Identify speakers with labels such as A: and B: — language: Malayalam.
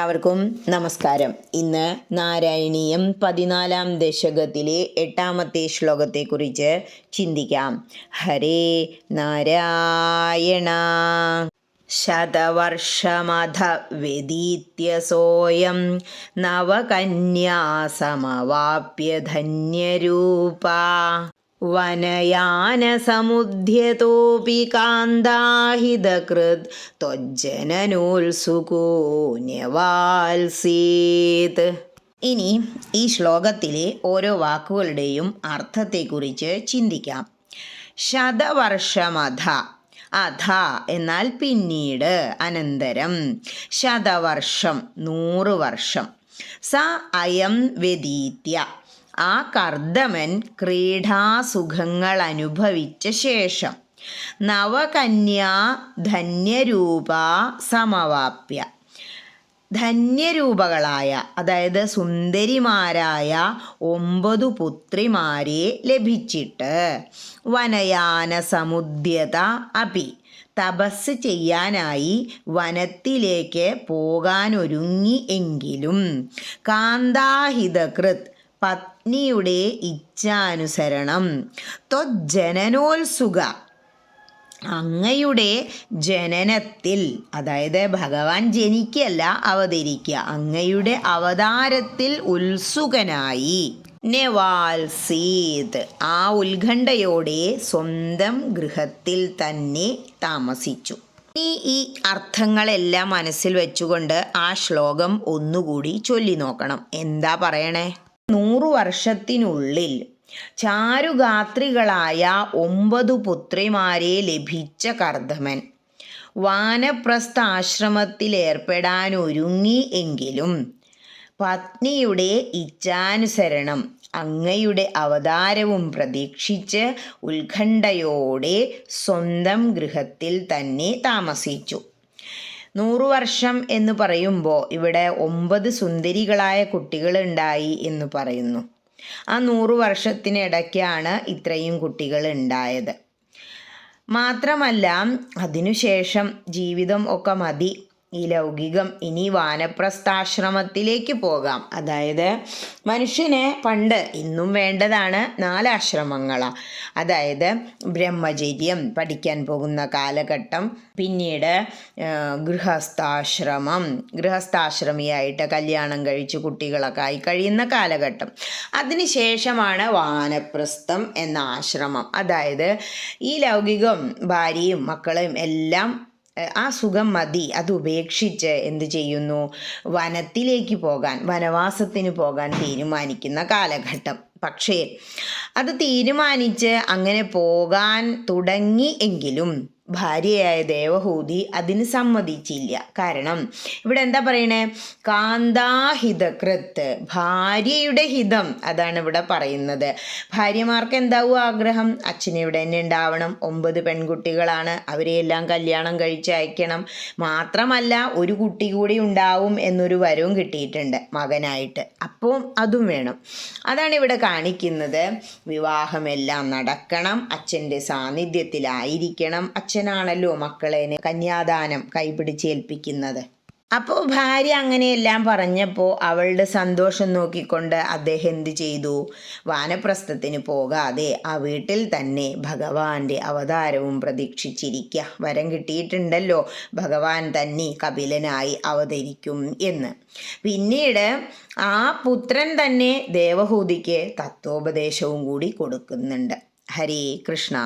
A: എല്ലാവർക്കും നമസ്കാരം. ഇന്ന് നാരായണീയം പതിനാലാം ദശകത്തിലെ എട്ടാമത്തെ ശ്ലോകത്തെക്കുറിച്ച് ചിന്തിക്കാം. ഹരേ നാരായണ. ശതവർഷമധ വ്യതീത്യസോയം നവകന്യാസമവാപ്യ വനയാനസമുദ്യതോപി കാന്താഹിതകൃത് ത്വജ്ജനനോത്സുകോ ന്യവാൽസീത് ഇനി ഈ ശ്ലോകത്തിലെ ഓരോ വാക്കുകളുടെയും അർത്ഥത്തെക്കുറിച്ച് ചിന്തിക്കാം. ശതവർഷമധ അധ എന്നാൽ പിന്നീട് അനന്തരം. ശതവർഷം നൂറ് വർഷം. സ അയം വ്യതീത്യ ആ കർദമൻ ക്രീഡാസുഖങ്ങൾ അനുഭവിച്ച ശേഷം നവകന്യാ ധന്യരൂപ സമവാപ്യ. ധന്യരൂപകളായ അതായത് സുന്ദരിമാരായ ഒമ്പതു പുത്രിമാരെ ലഭിച്ചിട്ട് വനയാന സമുദ്യത അപി തപസ് ചെയ്യാനായി വനത്തിലേക്ക് പോകാനൊരുങ്ങി എങ്കിലും കാന്താഹിതകൃത് പത്നിയുടെ ഇച്ഛാനുസരണം. ത്വജനനോത്സുക അങ്ങയുടെ ജനനത്തിൽ അതായത് ഭഗവാൻ ജനിക്കല്ല അവതരിക്കുക. അങ്ങയുടെ അവതാരത്തിൽ ഉത്സുകനായി. നെവാൽസീത്. ആ ഉത്കണ്ഠയോടെ സ്വന്തം ഗൃഹത്തിൽ തന്നെ താമസിച്ചു. ഇനി ഈ അർത്ഥങ്ങളെല്ലാം മനസ്സിൽ വെച്ചുകൊണ്ട് ആ ശ്ലോകം ഒന്നുകൂടി ചൊല്ലി നോക്കണം എന്താ പറയണേ? നൂറു വർഷത്തിനുള്ളിൽ ചാരുഗാത്രികളായ ഒമ്പതു പുത്രിമാരെ ലഭിച്ച കർദമൻ വാനപ്രസ്ഥ ആശ്രമത്തിലേർപ്പെടാൻ ഒരുങ്ങി എങ്കിലും പത്നിയുടെ ഇച്ഛാനുസരണം അങ്ങയുടെ അവതാരവും പ്രതീക്ഷിച്ച് ഉത്കണ്ഠയോടെ സ്വന്തം ഗൃഹത്തിൽ തന്നെ താമസിച്ചു. നൂറു വർഷം എന്ന് പറയുമ്പോൾ ഇവിടെ ഒമ്പത് സുന്ദരികളായ കുട്ടികൾ ഉണ്ടായി എന്ന് പറയുന്നു. ആ നൂറു വർഷത്തിനിടയ്ക്കാണ് ഇത്രയും കുട്ടികൾ ഉണ്ടായത് മാത്രമല്ല അതിനുശേഷം ജീവിതം ഒക്കെ മതി. ഈ ലൗകികം ഇനി വാനപ്രസ്ഥാശ്രമത്തിലേക്ക് പോകാം. അതായത് മനുഷ്യനെ പണ്ട് ഇന്നും വേണ്ടതാണ് നാലാശ്രമങ്ങളാണ് അതായത് ബ്രഹ്മചര്യം പഠിക്കാൻ പോകുന്ന കാലഘട്ടം പിന്നീട് ഗൃഹസ്ഥാശ്രമം. ഗൃഹസ്ഥാശ്രമിയായിട്ട് കല്യാണം കഴിച്ച് കുട്ടികളൊക്കെ ആയി കഴിയുന്ന കാലഘട്ടം. അതിനുശേഷമാണ് വാനപ്രസ്ഥം എന്ന ആശ്രമം. അതായത് ഈ ലൗകികം ഭാര്യയും മക്കളെയും എല്ലാം ആ സുഖം മതി. അത് ഉപേക്ഷിച്ച് എന്ത് ചെയ്യുന്നു? വനത്തിലേക്ക് പോകാൻ വനവാസത്തിന് പോകാൻ തീരുമാനിക്കുന്ന കാലഘട്ടം. പക്ഷേ അത് തീരുമാനിച്ച് അങ്ങനെ പോകാൻ തുടങ്ങി എങ്കിലും ഭാര്യയായ ദേവഹൂതി അതിന് സമ്മതിച്ചില്ല. കാരണം ഇവിടെ എന്താ പറയണേ? കാന്താഹിതകൃത്ത് ഭാര്യയുടെ ഹിതം അതാണ് ഇവിടെ പറയുന്നത്. ഭാര്യമാർക്ക് എന്താവും ആഗ്രഹം? അച്ഛനിവിടെ തന്നെ ഉണ്ടാവണം. ഒമ്പത് പെൺകുട്ടികളാണ്. അവരെയെല്ലാം കല്യാണം കഴിച്ച് അയക്കണം. മാത്രമല്ല ഒരു കുട്ടി കൂടി ഉണ്ടാവും എന്നൊരു വരവും കിട്ടിയിട്ടുണ്ട് മകനായിട്ട്. അപ്പോൾ അതും വേണം. അതാണ് ഇവിടെ കാണിക്കുന്നത്. വിവാഹമെല്ലാം നടക്കണം. അച്ഛന്റെ സാന്നിധ്യത്തിലായിരിക്കണം. അച്ഛനാണല്ലോ മക്കളെ കന്യാദാനം കൈപിടിച്ചേൽപ്പിക്കുന്നത് അപ്പോൾ ഭാര്യ അങ്ങനെയെല്ലാം പറഞ്ഞപ്പോൾ അവളുടെ സന്തോഷം നോക്കിക്കൊണ്ട് അദ്ദേഹം എന്ത് ചെയ്തു? വാനപ്രസ്ഥത്തിന് പോകാതെ ആ വീട്ടിൽ തന്നെ ഭഗവാന്റെ അവതാരവും പ്രതീക്ഷിച്ചിരിക്കുക വരം കിട്ടിയിട്ടുണ്ടല്ലോ ഭഗവാൻ തന്നെ കപിലനായി അവതരിക്കും എന്ന്. പിന്നീട് ആ പുത്രൻ തന്നെ ദേവഹൂതിക്ക് തത്വോപദേശവും കൂടി കൊടുക്കുന്നുണ്ട്. ഹരേ കൃഷ്ണ.